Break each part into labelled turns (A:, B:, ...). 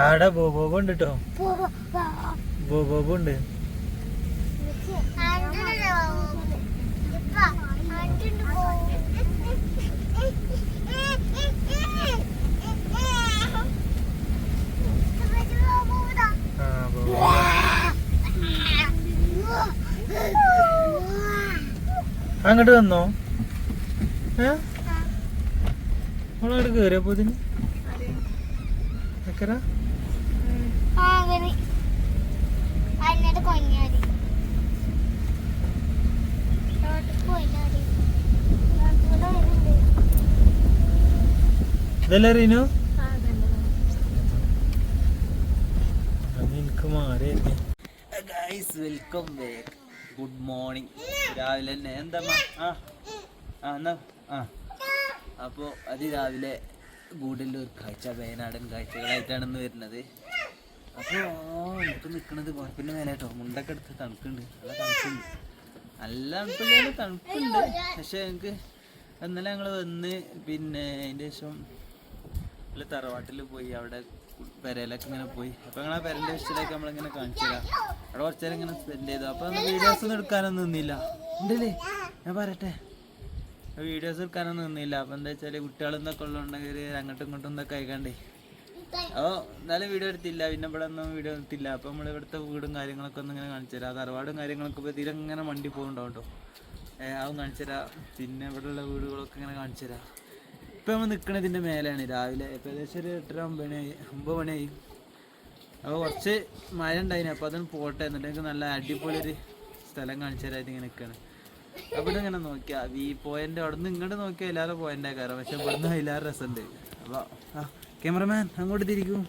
A: ആടെ ബോബോബ് ഉണ്ട് കേട്ടോ ബോബോബ് ഉണ്ട്. അങ്ങോട്ട് വന്നോ ഏ? നമ്മളങ്ങോട്ട് കേറിയപ്പോ ഇതിന്? എക്കറ ഇതല്ലേ റീനു? എനിക്ക് മാറി guys welcome back good morning രാവിലെ തന്നെ. എന്താ ആ ആ എന്നാ ആ. അപ്പോൾ അതിരാവിലെ ഒരു കാഴ്ച വയനാടൻ കാഴ്ചകളായിട്ടാണ് ഇന്ന് വരുന്നത് അപ്പോൾ ഇപ്പം നിൽക്കുന്നത് കുഴപ്പമില്ല മേലെ മുണ്ടൊക്കെ എടുത്ത് തണുക്കുണ്ട് നല്ല തണുപ്പുണ്ട്. നല്ല തണുപ്പില്ല തണുപ്പുണ്ട്. പക്ഷേ എനിക്ക് ഇന്നലെ ഞങ്ങൾ വന്ന് പിന്നെ അതിന്റെ ശേഷം നല്ല തറവാട്ടിൽ പോയി. അവിടെ പെരയിലൊക്കെ ഇങ്ങനെ പോയി. അപ്പൊ ഞങ്ങൾ ആ പെരന്റെ വിഷയത്തിലൊക്കെ നമ്മളിങ്ങനെ കാണിച്ചു തരാം. അവിടെ കുറച്ചു നേരം ഇങ്ങനെ സ്പെൻഡ് ചെയ്തു. അപ്പൊ വീഡിയോസ് ഒന്നും എടുക്കാനൊന്നും നിന്നില്ല. ഉണ്ടല്ലേ? ഞാൻ പറയട്ടെ. വീഡിയോസ് എടുക്കാനൊന്നും നിന്നില്ല. അപ്പൊ എന്താ വെച്ചാൽ കുട്ടികളെന്നൊക്കെ ഉള്ളതുണ്ടെങ്കിൽ അങ്ങോട്ടും ഇങ്ങോട്ടും ഇതൊക്കെ അയക്കണ്ടേ അപ്പോൾ എന്നാലും വീഡിയോ എടുത്തില്ല. പിന്നെ ഇവിടെ ഒന്നും വീഡിയോ എടുത്തില്ല. അപ്പൊ നമ്മൾ ഇവിടുത്തെ വീടും കാര്യങ്ങളൊക്കെ ഒന്നും ഇങ്ങനെ കാണിച്ചു തരാം. തറവാടും കാര്യങ്ങളൊക്കെ ഇപ്പോൾ തീരെ ഇങ്ങനെ വണ്ടി പോകുന്നുണ്ടാവും കേട്ടോ. അതും കാണിച്ചു തരാം. പിന്നെ ഇവിടെയുള്ള വീടുകളൊക്കെ ഇങ്ങനെ കാണിച്ചു തരാം. ഇപ്പം നമ്മൾ നിൽക്കണതിന്റെ മേലെയാണ്. രാവിലെ ഇപ്പം ഏകദേശം ഒരു എട്ടര മണിയായി ഒമ്പത് മണിയായി അപ്പോൾ കുറച്ച് മഴ ഉണ്ടായിന്. അപ്പോൾ അതൊന്ന് പോട്ടെ. എന്നിട്ട് നല്ല അടിപൊളി ഒരു സ്ഥലം കാണിച്ചു തരാമായിട്ട് ഇങ്ങനെ നിൽക്കുകയാണ് അവിടെ ഇങ്ങനെ നോക്കിയാ? ഈ പോയിന്റ് അവിടെ നിന്ന് ഇങ്ങോട്ട് നോക്കിയാൽ എല്ലാവരും പോയിന്റ് കാരണം പക്ഷെ ഇവിടുന്ന് എല്ലാവരും രസമുണ്ട് അപ്പോൾ ക്യാമറമാൻ അങ്ങോട്ട് തിരിക്കും.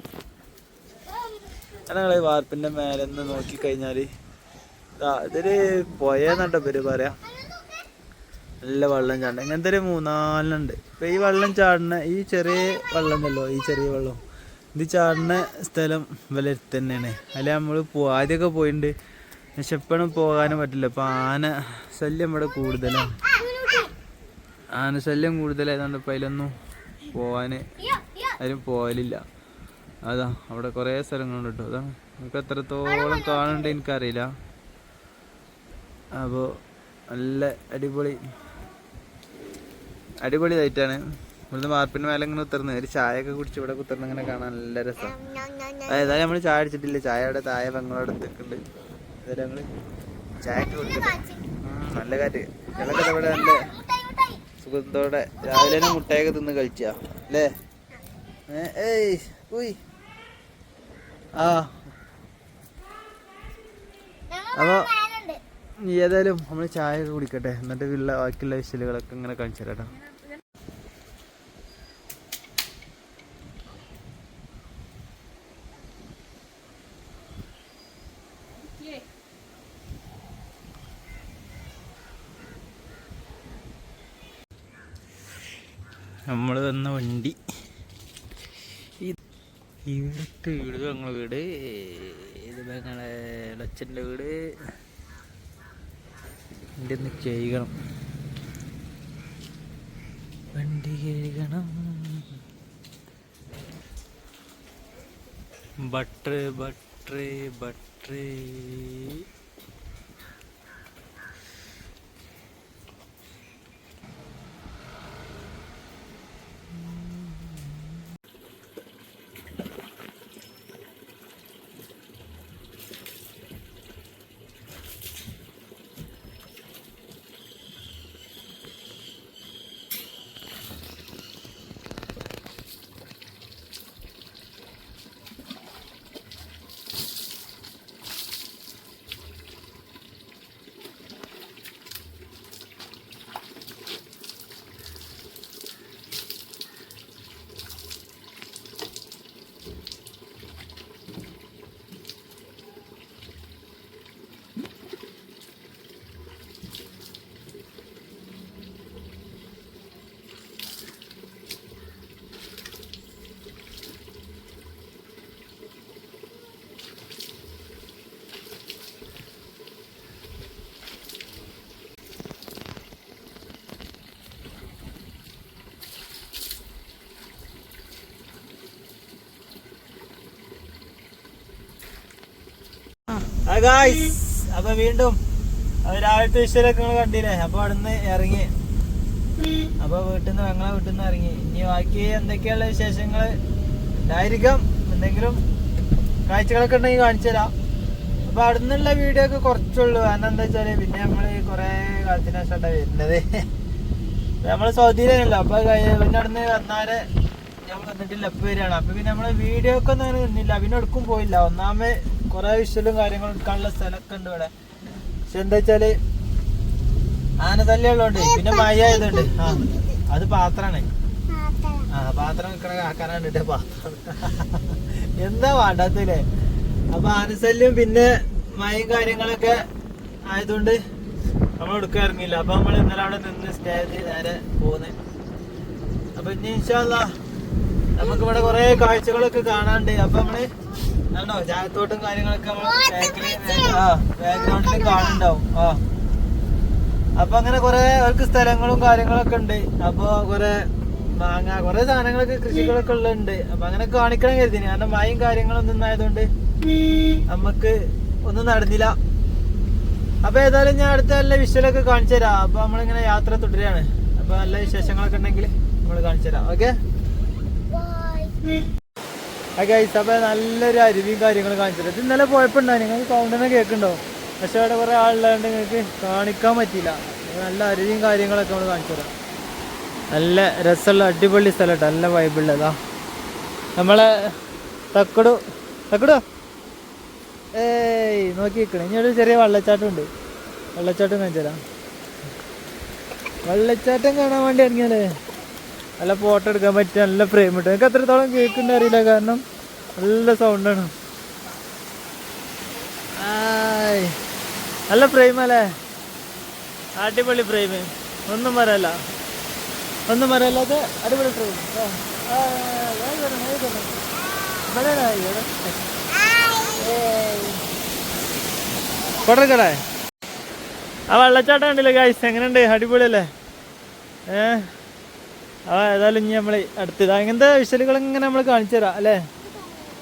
A: ഞങ്ങൾ വാർപ്പിന്റെ മേലെ നിന്ന് നോക്കിക്കഴിഞ്ഞാൽ ഇതൊരു പോയെന്നാട്ടോ പേര് പറയാ. നല്ല വെള്ളം ചാടണം ഇങ്ങനത്തെ ഒരു മൂന്നാലെണ്ണുണ്ട്. ഇപ്പൊ ഈ വെള്ളം ചാടുന്ന ഈ ചെറിയ വെള്ളം ഈ ചെറിയ വെള്ളം. ഇത് ചാടുന്ന സ്ഥലം വിലയിരുത്ത് അല്ല അതിൽ നമ്മൾ ആദ്യമൊക്കെ പോയിട്ടുണ്ട് പക്ഷെ പോകാനും പറ്റില്ല. ഇപ്പൊ ആന ശല്യം ഇവിടെ കൂടുതലാണ് ആന ശല്യം കൂടുതലായതുകൊണ്ട് ഇപ്പം അതിലൊന്നും പോവാന് ആരും പോകലില്ല അതാ അവിടെ കുറേ സ്ഥലങ്ങളുണ്ട് കേട്ടോ. അതാണ് നമുക്ക് എത്രത്തോളം കാണുന്നുണ്ട് എനിക്കറിയില്ല. അപ്പോൾ നല്ല അടിപൊളി അടിപൊളി ഇതായിട്ടാണ് ഇവിടുന്ന് മാർപ്പിന് മേലെ ഇങ്ങനെ ഉത്തർന്ന് ഒരു ചായ ഒക്കെ കുടിച്ച് ഇവിടെ കുത്തർന്ന് ഇങ്ങനെ കാണാൻ നല്ല രസം. അതായത് നമ്മൾ ചായ അടിച്ചിട്ടില്ല ചായ അവിടെ താഴെ പെങ്ങളോട് നിൽക്കുന്നുണ്ട് ഞങ്ങൾ നല്ല കാറ്റ്. കുട്ടികളൊക്കെ ഇവിടെ നല്ല സുഖത്തോടെ രാവിലെ തന്നെ മുട്ടയൊക്കെ തിന്ന് കഴിച്ച. അല്ലേ? ഏയ് ഉയ് ആ. അപ്പൊ ഏതായാലും നമ്മൾ ചായ ഒക്കെ കുടിക്കട്ടെ. എന്നിട്ട് ഉള്ള ബാക്കിയുള്ള വിശലുകളൊക്കെ ഇങ്ങനെ കാണിച്ചു തരാം നമ്മൾ വന്ന വണ്ടി. ഇവിടുത്തെ വീട് ഞങ്ങളെ വീട്. ഇത് ഞങ്ങളെ അച്ഛന്റെ വീട്. എന്റെ ഒന്ന് കഴുകണം. വണ്ടി കഴുകണം. ബട്ടർ ബട്ടർ ബട്ടർ അപ്പൊ വീണ്ടും രാവിലത്തെ വിഷയമൊക്കെ നിങ്ങൾ കണ്ടില്ലേ? അപ്പൊ അവിടുന്ന് ഇറങ്ങി. അപ്പൊ വീട്ടിൽ നിന്ന് ഞങ്ങളെ വീട്ടിൽ നിന്ന് ഇറങ്ങി. ഇനി ബാക്കി എന്തൊക്കെയുള്ള വിശേഷങ്ങൾ ഉണ്ടായിരിക്കും. എന്തെങ്കിലും കാഴ്ചകളൊക്കെ ഉണ്ടെങ്കിൽ കാണിച്ചു തരാം. അപ്പൊ അവിടുന്നുള്ള വീഡിയോ ഒക്കെ കുറച്ചുള്ളൂ. കാരണം എന്താ വെച്ചാൽ പിന്നെ നമ്മൾ കൊറേ കാലത്തിന് ശേഷം വരുന്നത്. നമ്മൾ സൗദിയിലല്ലോ അപ്പൊ പിന്നെ അവിടുന്ന് വന്നാൽ ഞങ്ങൾ വന്നിട്ടില്ല. ഇപ്പൊ വരികയാണ്. അപ്പൊ പിന്നെ നമ്മൾ വീഡിയോ ഒക്കെ ഒന്നും അങ്ങനെ നിന്നില്ല. പിന്നെ എടുക്കും പോയില്ല. ഒന്നാമത് കൊറേ വിഷ്വലും കാര്യങ്ങളും എടുക്കാനുള്ള സ്ഥലമൊക്കെ ഉണ്ട് ഇവിടെ. പക്ഷെ എന്താ വെച്ചാൽ ആന തല്ലുള്ളതുകൊണ്ട് പിന്നെ മഴ ആയതുണ്ട് ആ അത് പാത്രാണ്. ആ പാത്രം വെക്കണ കാക്കാനാ കണ്ടിട്ട് പാത്രം. എന്താ വേണ്ടാത്തല്ലേ അപ്പൊ ആനശല്യം പിന്നെ മഴയും കാര്യങ്ങളൊക്കെ ആയതുകൊണ്ട് നമ്മൾ എടുക്കാൻ ഇറങ്ങിയില്ല. അപ്പൊ നമ്മൾ ഇന്നലെ അവിടെ നിന്ന് സ്റ്റേ ചെയ്ത് നേരെ പോകുന്നത് അപ്പൊ ഇനി ഇൻഷാല്ല നമുക്ക് ഇവിടെ കുറെ കാഴ്ചകളൊക്കെ കാണാണ്ട് അപ്പൊ നമ്മൾ ആണോ ചായത്തോട്ടും കാര്യങ്ങളൊക്കെ ബാക്ക്ഗ്രൗണ്ടിൽ കാണുന്നുണ്ടാവും. ആ. അപ്പൊ അങ്ങനെ കൊറേ അവർക്ക് സ്ഥലങ്ങളും കാര്യങ്ങളൊക്കെ ഉണ്ട്. അപ്പൊ കൊറേ മാങ്ങ കൊറേ സാധനങ്ങളൊക്കെ കൃഷികളൊക്കെ ഉള്ളുണ്ട് അപ്പൊ അങ്ങനെ കാണിക്കണം കരുതി കാരണം മഴയും കാര്യങ്ങളൊന്നും ആയതുകൊണ്ട് നമുക്ക് ഒന്നും നടന്നില്ല. അപ്പൊ ഏതായാലും ഞാൻ അടുത്ത നല്ല വിഷ്വലൊക്കെ കാണിച്ചു തരാം. അപ്പൊ നമ്മളിങ്ങനെ യാത്ര തുടരുകയാണ് അപ്പൊ നല്ല വിശേഷങ്ങളൊക്കെ ഉണ്ടെങ്കിൽ നമ്മൾ കാണിച്ചു തരാം. ഓക്കെ? ഗൈസ് അപ്പൊ നല്ലൊരു അരുവിയും കാര്യങ്ങളും കാണിച്ചില്ല. ഇന്നലെ പോയപ്പോൾ പോയപ്പോണ്ടോ? നിങ്ങൾക്ക് സൗണ്ടിനെ കേൾക്കുന്നുണ്ടോ? പക്ഷെ അവിടെ കുറെ ആളുള്ളതുകൊണ്ട് നിങ്ങൾക്ക് കാണിക്കാൻ പറ്റിയില്ല. നല്ല അരുവിയും കാര്യങ്ങളൊക്കെ നമ്മൾ കാണിച്ചു തരാം നല്ല രസമുള്ള അടിപൊളി സ്ഥലം കേട്ടോ നല്ല വൈബുള്ളതാ നമ്മളെ തക്കടു തക്കടു? ഏയ് നോക്കി നിൽക്കണം. ഇനി ഒരു ചെറിയ വെള്ളച്ചാട്ടമുണ്ട്. വെള്ളച്ചാട്ടം കാണിച്ചു തരാം വെള്ളച്ചാട്ടം കാണാൻ വേണ്ടി ഇറങ്ങിയാലേ നല്ല ഫോട്ടോ എടുക്കാൻ പറ്റിയ നല്ല ഫ്രെയിം കിട്ടും എനിക്ക് എത്രത്തോളം കേൾക്കുന്നുണ്ട് അറിയില്ല. കാരണം നല്ല സൗണ്ടാണ് നല്ല ഫ്രെയിം അല്ലേ? അടിപൊളി ഫ്രെയിം ഒന്നും പറയല്ല. ഒന്നും പറയല്ലാതെ അടിപൊളി ഫ്രെയിം കൊടക്കടേ ആ വെള്ളച്ചാട്ടം ഉണ്ടല്ലേ ഗായ്സ് എങ്ങനെയുണ്ട്? അടിപൊളിയല്ലേ? ഏഹ് ആ ഏതായാലും ഇനി നമ്മൾ അടുത്തത് അങ്ങനത്തെ വിഷലുകൾ ഇങ്ങനെ നമ്മൾ കാണിച്ചു തരാം അല്ലേ?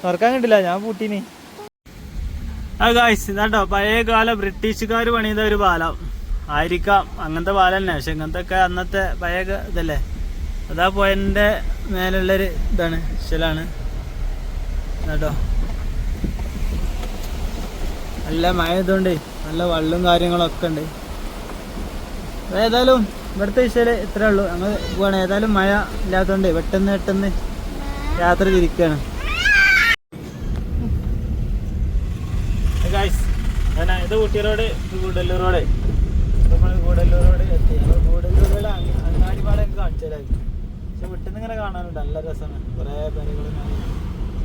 A: തുറക്കാൻ കണ്ടില്ല ഞാൻ പൂട്ടീനി. ആ ഗായ്സ് ഇതാട്ടോ പഴയ കാല ബ്രിട്ടീഷുകാർ പണിത ഒരു പാലം. ആയിരിക്കാം അങ്ങനത്തെ പാലം തന്നെ പക്ഷെ ഇങ്ങനത്തെ ഒക്കെ അന്നത്തെ പഴയ ഇതല്ലേ? അതാ പോയതിന്റെ മേലുള്ളൊരു ഇതാണ് വിശലാണ് ഇതാട്ടോ. നല്ല മഴ ഇതുകൊണ്ട് നല്ല വള്ളും കാര്യങ്ങളൊക്കെ ഉണ്ട്. ഏതായാലും ഇവിടുത്തെ വിഷയം ഇത്രേ ഉള്ളൂ. ഞങ്ങൾ പോവാണ്. ഏതായാലും മഴ ഇല്ലാത്തതുകൊണ്ട് പെട്ടെന്ന് പെട്ടെന്ന് യാത്ര തിരിക്കുകയാണ് ഞാൻ ഇത് കുട്ടികളോട് ഗൂഡല്ലൂരോട് നമ്മൾ ഗൂഡല്ലൂരോട് എത്തി. നമ്മൾ ഗൂഡല്ലൂർ റോഡ് അങ്ങാടിപാടൊക്കെ കാണിച്ചു തരാം പക്ഷെ വിട്ടുന്ന് ഇങ്ങനെ കാണാനുണ്ട്. നല്ല രസമാണ്. കുറേ പേരുകൾ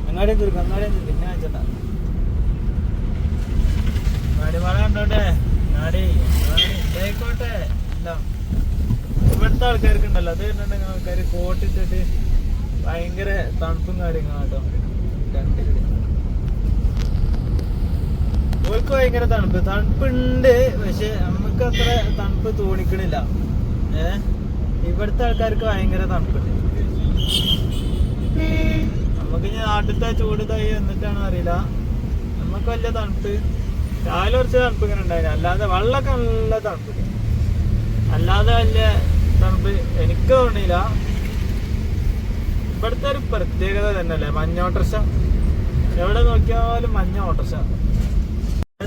A: അങ്ങാടിയും തീർക്കും അങ്ങാടിയും തീർക്കും പിന്നെ കാണിച്ചിട്ടാ അങ്ങാടിപാട കണ്ടോട്ടെ? അങ്ങാടി അങ്ങാടി. ഇതായിക്കോട്ടെ. എല്ലാം. ഇവിടുത്തെ ആൾക്കാർക്ക് ഉണ്ടല്ലോ അത് കണ്ടിട്ടുണ്ടെങ്കിൽ ആൾക്കാർ കോട്ടിട്ടിട്ട് ഭയങ്കര തണുപ്പും കാര്യങ്ങളാണ് കേട്ടോ രണ്ടിലും. ഭയങ്കര തണുപ്പ്. തണുപ്പുണ്ട് പക്ഷെ നമുക്ക് അത്ര തണുപ്പ് തോന്നിക്കണില്ല. ഏ? ഇവിടുത്തെ ആൾക്കാർക്ക് ഭയങ്കര തണുപ്പുണ്ട്. നമുക്ക് ഇനി നാട്ടിലത്തെ ചൂട് തൈ എന്നിട്ടാണ് അറിയില്ല. നമുക്ക് വലിയ തണുപ്പ്. രാവിലെ കുറച്ച് തണുപ്പ് ഇങ്ങനെ ഉണ്ടായിരുന്നു അല്ലാതെ വെള്ളമൊക്കെ നല്ല തണുപ്പ്. അല്ലാതെ വലിയ തണുപ്പ് എനിക്ക് തോന്നിയില്ല. ഇവിടുത്തെ ഒരു പ്രത്യേകത തന്നെയല്ലേ മഞ്ഞ ഓട്ടർഷ. എവിടെ നോക്കിയാലും മഞ്ഞ ഓട്ടർഷ.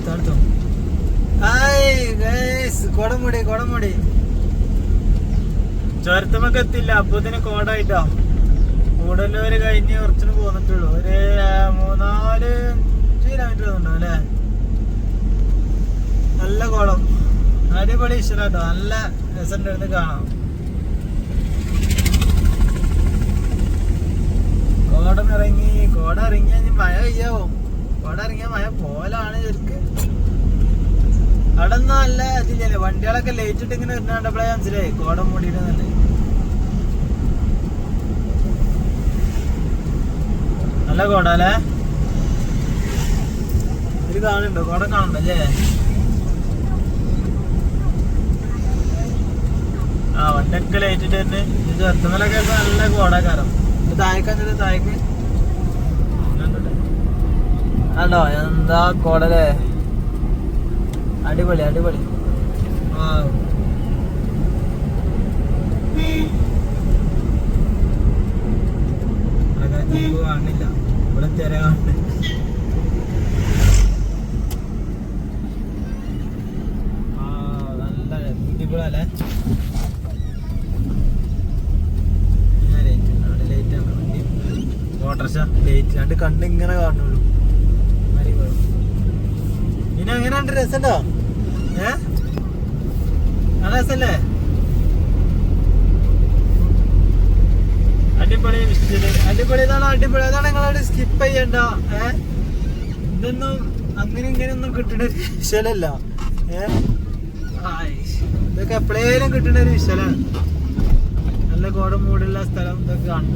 A: തണുത്തോ കൊടമുടി കൊടമുടി ചുരത്തുമൊക്കെ എത്തില്ല അപ്പത്തിന് കോടായിട്ടോ. കൂടല്ലൂര് കഴിഞ്ഞ് കുറച്ചിന് പോന്നിട്ടുള്ളൂ. ഒരു മൂന്നാൽ അഞ്ച് കിലോമീറ്റർ ഉണ്ടാവും അല്ലേ? നല്ല കോളം അടിപൊളി ഇഷ്ടട്ടോ നല്ല രസം എടുത്ത് കാണാം കോടം ഇറങ്ങി കോട ഇറങ്ങിയ മഴ പെയ്യാവോ. കോട ഇറങ്ങിയ മഴ പോലാണ് ശരിക്ക്. അവിടെ ഒന്നും നല്ല വണ്ടികളൊക്കെ ലേറ്റ് ഇങ്ങനെ ഇരുന്നാണ്ടപ്പോഴേ മനസ്സിലായി കോടം മൂടിയിടുന്നുണ്ട് നല്ല കോട അല്ലേ? ഇത് കാണുന്നുണ്ടോ? കോട കാണുന്നുണ്ടല്ലേ ആ വണ്ടൊക്കെ ലൈറ്റിട്ട് തന്നെ ചെറുത്തുമലൊക്കെ നല്ല കോടാക്കാരം താഴേക്ക് ആണ്ടോ എന്താ കോടലേ? അടിപൊളി അടിപൊളി. ആ ഇവിടെ തിര നല്ല അടിപൊളിയല്ലേ ഓട്ടർഷ ലേറ്റ് രണ്ട് കണ്ണ് ഇങ്ങനെ കാണുള്ളൂ ഇനി അങ്ങനെ ഉണ്ട് രസമുണ്ടോ ഏ? രസല്ലേ? അടിപൊളി അടിപൊളി ഇതാണ് അടിപൊളി. അതാണ് നിങ്ങളവിടെ സ്കിപ്പ് ചെയ്യണ്ട. ഏ? ഇതൊന്നും അങ്ങനെ ഇങ്ങനെ ഒന്നും കിട്ടുന്ന ഒരു വിഷ്വലല്ല. ഏ? ഇതൊക്കെ എപ്പോഴേലും കിട്ടുന്ന ഒരു വിശ്വലാണ് നല്ല കോട മൂടുള്ള സ്ഥലം ഇതൊക്കെ കാണും.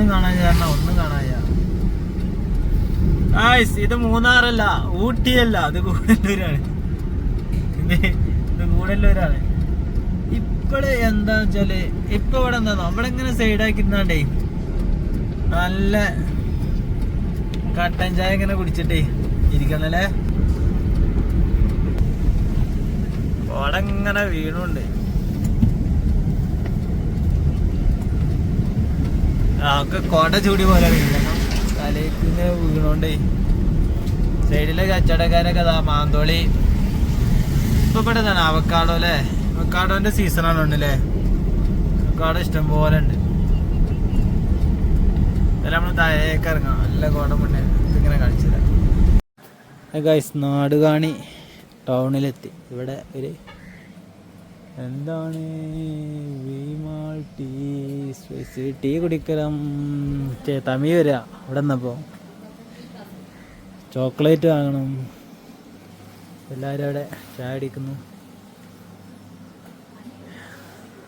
A: ഒന്നും കാണാൻ കാരണം ഒന്നും കാണാൻ ആയ്സ് ഇത് മൂന്നാറല്ല ഊട്ടിയല്ല. അത് കൂടല്ലൂരാണ്. ഇത് കൂടല്ലൂരാണ്. ഇപ്പഴ് എന്താ വെച്ചാൽ ഇപ്പൊ ഇവിടെ എന്താ അവിടെ ഇങ്ങനെ സൈഡാക്കിരുന്നാണ്ടേ നല്ല കട്ടൻ ചായ ഇങ്ങനെ കുടിച്ചിട്ടേ ഇരിക്കുന്നല്ലേ ഇങ്ങനെ വീണുണ്ട്. കോട്ട ചൂടി പോലെ ഇങ്ങനെ വീണോണ്ടേ. സൈഡിലെ കച്ചവടക്കാരൊക്കെ അതാ മാന്തോളി. ഇപ്പൊ പെട്ടതാണ് അവക്കാടോ അല്ലേ? അവക്കാടോന്റെ സീസണാണ് ഉണ്ടല്ലേ അവക്കാടോ ഇഷ്ടം പോലെ ഉണ്ട്. ഇതെല്ലാം നമ്മൾ ഇറങ്ങാം. നല്ല കോട മുന്നേ ഇങ്ങനെ കളിച്ചില്ല. ഗൈസ് നാടുകാണി ടൗണിലെത്തി ഇവിടെ ഒരു എന്താണ്? സ്പൈസി ടീ കുടിക്കലം ചേ തമി വരിക. ഇവിടെ നിന്നപ്പോൾ ചോക്ലേറ്റ് വാങ്ങണം. എല്ലാവരും അവിടെ ചായ അടിക്കുന്നു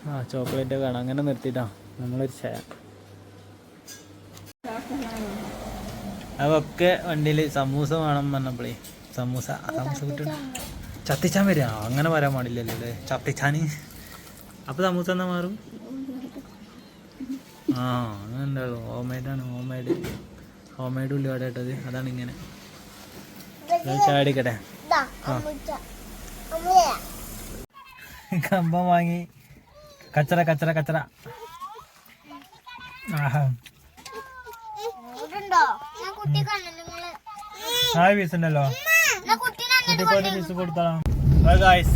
A: ആ ചോക്ലേറ്റ് വേണം അങ്ങനെ നിർത്തിയിട്ടാ. നമ്മളൊരു ചായ. അതൊക്കെ വണ്ടിയിൽ സമൂസ വേണം പറഞ്ഞപ്പോഴേ സമൂസ. സമൂസ കിട്ടണം ചത്തിച്ചാൻ വരിക. അങ്ങനെ വരാൻ പാടില്ലല്ലോ അല്ലേ? ചത്തിച്ചാന്. അപ്പൊ സമൂസ എന്നാ മാറും? ആ അങ്ങനെ ഉണ്ടാവുള്ളൂ ഹോം മെയ്ഡാണ് ഹോം മെയ്ഡ് ഹോം മെയ്ഡ് ഉള്ളി ഇട്ടത് അതാണ് ഇങ്ങനെ ആ.
B: അമ്മയാ.
A: കമ്പം വാങ്ങി. കച്ചറ കച്ചറ കച്ചറ. ഹായ് പീസ് ഉണ്ടല്ലോ.
B: അങ്ങോട്ട്
A: കുട്ടിക്കോട്ട് പീസ് കൊടുത്തോളാം ഗായ്സ്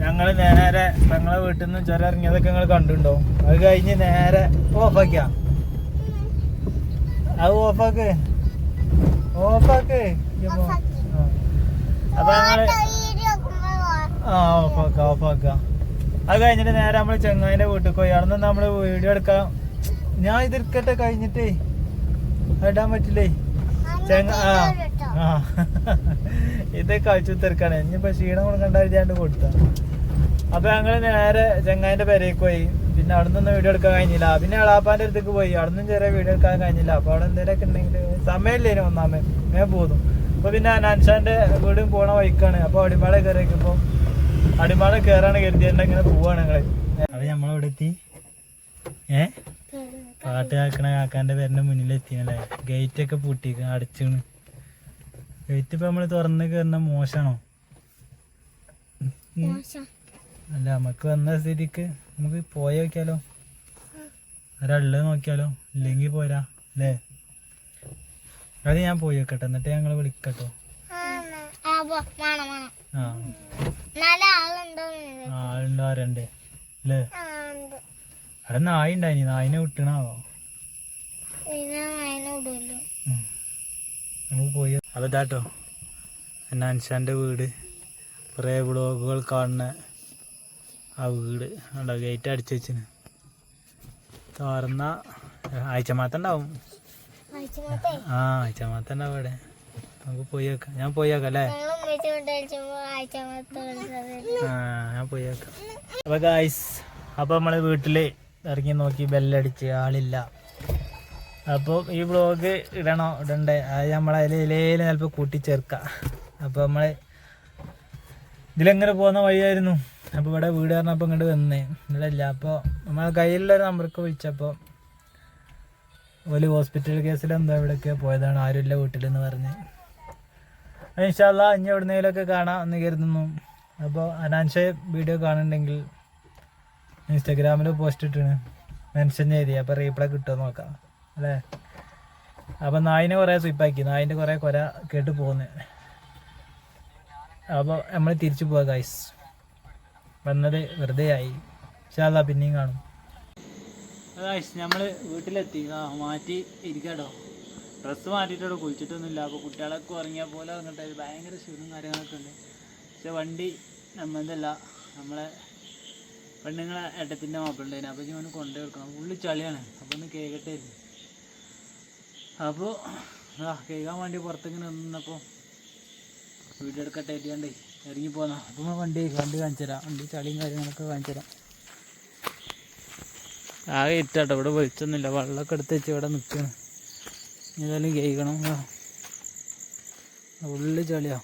A: ഞങ്ങൾ നേരെ ഞങ്ങളെ വീട്ടിൽ നിന്ന് ചുരം ഇറങ്ങിയതൊക്കെ നിങ്ങൾ കണ്ടുണ്ടോ അത് കഴിഞ്ഞ് നേരെ ഓഫാക്ക അത് ഓഫാക്ക് ഓഫാക്ക്. ആ. ഓഫാക്ക ഓഫാക്ക അത് കഴിഞ്ഞിട്ട് നേരെ നമ്മൾ ചെങ്ങായിന്റെ വീട്ടിൽ പോയി. അവിടെ നിന്ന് നമ്മൾ വീഡിയോ എടുക്കാം. ഞാൻ ഇതിരിക്കട്ടെ കഴിഞ്ഞിട്ടേ. ഇടാൻ പറ്റില്ലേ? ചെങ്ങ ആ. ആ. ഇത് കഴിച്ചു തീർക്കാണ് ഇനിയിപ്പോ ക്ഷീണം കൊടുക്കണ്ടായിട്ട് കൊടുത്ത. അപ്പൊ ഞങ്ങൾ നേരെ ചെങ്ങായിന്റെ പെരേക്ക് പോയി. പിന്നെ അവിടെ നിന്ന് വീഡിയോ എടുക്കാൻ കഴിഞ്ഞില്ല. പിന്നെ എളാപ്പാന്റെ അടുത്തേക്ക് പോയി. അവിടെ നിന്നും ചെറിയ വീഡിയോ എടുക്കാൻ കഴിഞ്ഞില്ല. അപ്പൊ അവിടെ എന്തെങ്കിലുമൊക്കെ ഉണ്ടെങ്കിൽ സമയമില്ലേ ഒന്നാമേ ഞാൻ പോന്നു അപ്പൊ പിന്നെ അനാൻഷാന്റെ വീടും പോണ വഴിക്കാണ്. അപ്പൊ അടിമാള കയറിയപ്പോ അടിമാള കയറാണ് കരുതിയിട്ട് ഇങ്ങനെ പോവാണ് ഞങ്ങൾ. അത് നമ്മളവിടെ എത്തി. ഏ? പാട്ട് കാക്കണ കാക്കാന്റെ പേരിന്റെ മുന്നിലെത്തിയല്ലേ? ഗേറ്റ് ഒക്കെ പൂട്ടിക്ക് അടച്ചാണ്. ഗേറ്റ് ഇപ്പൊ നമ്മൾ തുറന്ന് കയറുന്ന മോശാണോ?
B: മോശം.
A: അല്ല നമുക്ക് വന്ന സ്ഥിതിക്ക് നമുക്ക് പോയി നോക്കിയാലോ? ഒരാൾ നോക്കിയാലോ? ഇല്ലെങ്കിൽ പോരാ അല്ലേ? അത് ഞാൻ പോയി വെക്കട്ടെ എന്നിട്ട് ഞങ്ങൾ വിളിക്കട്ടോ.
B: ആളുണ്ടോ
A: ആരണ്ടേ? അല്ലേ. അവിടെ നായി ഉണ്ടായിനി നായിനെ വിട്ടണാവോ
B: വിടുമല്ലോ.
A: നമുക്ക് പോയി. അപ്പൊ ഇതാട്ടോ എന്നെ അൻഷാന്റെ വീട്. കുറേ ബ്ലോഗുകൾ കാണുന്ന ആ വീട്. ഉണ്ടോ ഗേറ്റ് അടിച്ചു വെച്ചിന്. തുറന്ന ആഴ്ച മാത്രം ഉണ്ടാവും. ആ ആഴ്ച മാത്രം ഉണ്ടാവും ഇവിടെ നമുക്ക് പോയി വെക്കാം. ഞാൻ പോയി വെക്കാം അല്ലേ? ആ ഞാൻ പോയി വെക്കാം. അപ്പോൾ ഗായ്സ് അപ്പോൾ നമ്മൾ വീട്ടിൽ ഇറങ്ങി നോക്കി ബെല്ലടിച്ച് ആളില്ല. അപ്പോൾ ഈ ബ്ലോഗ് ഇടണോ? ഇടണ്ടേ. അത് നമ്മൾ അതിൽ ഇലയിൽ ചിലപ്പോൾ കൂട്ടിച്ചേർക്കാം. അപ്പോൾ നമ്മൾ ഇതിലെങ്ങനെ പോകുന്ന വഴിയായിരുന്നു. അപ്പോൾ ഇവിടെ വീട് പറഞ്ഞപ്പോൾ ഇങ്ങോട്ട് വന്നേ. ഇവിടെ ഇല്ല അപ്പോൾ നമ്മളെ കയ്യിലുള്ളൊരു നമ്പർക്ക് വിളിച്ചപ്പോൾ ഒരു ഹോസ്പിറ്റൽ കേസിൽ എന്തോ ഇവിടെയൊക്കെ പോയതാണ്. ആരുമില്ല വീട്ടിലെന്ന് പറഞ്ഞ്. ഇൻഷാല്ല ഇനി എവിടുന്നെങ്കിലുമൊക്കെ കാണാം എന്ന് കരുതുന്നു. അപ്പോൾ അനാൻഷ വീഡിയോ കാണുന്നുണ്ടെങ്കിൽ ഇൻസ്റ്റാഗ്രാമിൽ പോസ്റ്റ് ഇട്ടാണ്. മെൻഷൻ ചെയ്തി. അപ്പോൾ റീപ്ലൈ കിട്ടുമോ നോക്കാം. അല്ലേ? അപ്പോൾ നായിനെ കുറേ സ്വിപ്പാക്കി നായിന്റെ കുറേ കുര കേട്ട് പോകുന്നു അപ്പോൾ നമ്മൾ തിരിച്ചു പോവാ ഗൈസ് വന്നത് വെറുതെ ആയി. ചാ പിന്നെയും കാണും. ഗൈസ് നമ്മൾ വീട്ടിലെത്തി. മാറ്റി ഇരിക്കാട്ടോ. ഡ്രസ്സ് മാറ്റിയിട്ടോ കുളിച്ചിട്ടൊന്നുമില്ല. അപ്പോൾ കുട്ടികളൊക്കെ ഉറങ്ങിയ പോലെ വന്നിട്ട് ഭയങ്കര ക്ഷീണവും കാര്യങ്ങളൊക്കെ ഉണ്ട്. പക്ഷെ വണ്ടി നമ്മതല്ല നമ്മളെ പെണ്ണുങ്ങളെ ഏട്ടത്തിന്റെ മാപ്പിളുണ്ടായിരുന്നു അപ്പോൾ ഞാൻ കൊണ്ടുപോയി കൊടുക്കണം. ഫുള്ള് ചളിയാണ്. അപ്പോൾ ഒന്ന് കേൾക്കട്ടെ അപ്പോൾ ആ കേൾക്കാൻ വേണ്ടി പുറത്തിങ്ങനെ നിന്നപ്പോൾ വീഡിയോ എടുക്കട്ടെ എത്തിയാണ്ടേ ഇറങ്ങി പോന്നാ. അപ്പോൾ വണ്ടി വണ്ടി കാണിച്ചു തരാം വണ്ടി ചളിയും കാര്യങ്ങളൊക്കെ കാണിച്ചു തരാം ആകെ ഇറ്റാട്ടോ ഇവിടെ വെളിച്ചൊന്നുമില്ല. വെള്ളമൊക്കെ എടുത്ത് വെച്ച് ഇവിടെ നിൽക്കുകയാണ് ഏതായാലും കേൾക്കണം. ഉള്ളി ചളിയാ.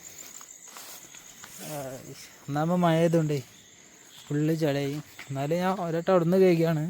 A: ഒന്നാകുമ്പോൾ മഴ ആയതുകൊണ്ടേ ഫുള്ള് ചളിയായി. എന്നാലും ഞാൻ ഒരട്ടം അവിടെ നിന്ന് കേൾക്കുകയാണ്.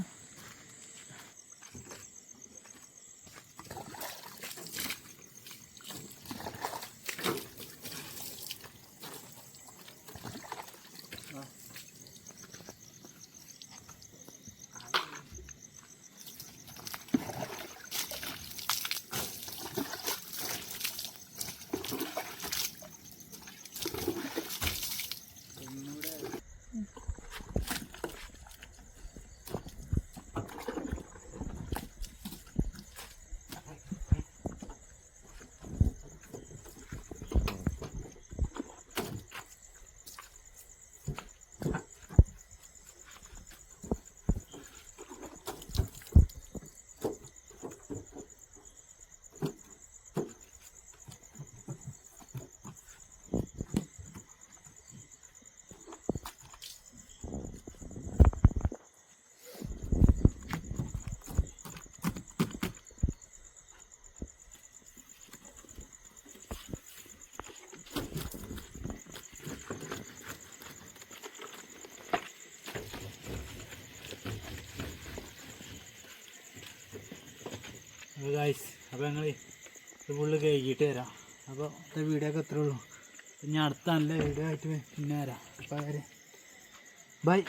A: ഗായ്സ് അപ്പോൾ ഞങ്ങൾ ഇത് ഫുള്ള് കഴുകിയിട്ട് വരാം. അപ്പോൾ അത്ര വീഡിയോ ഒക്കെ അത്രേ ഉള്ളൂ. ഇനി അടുത്ത നല്ല വീഡിയോ ആയിട്ട് പിന്നെ വരാം. അപ്പോൾ ബൈ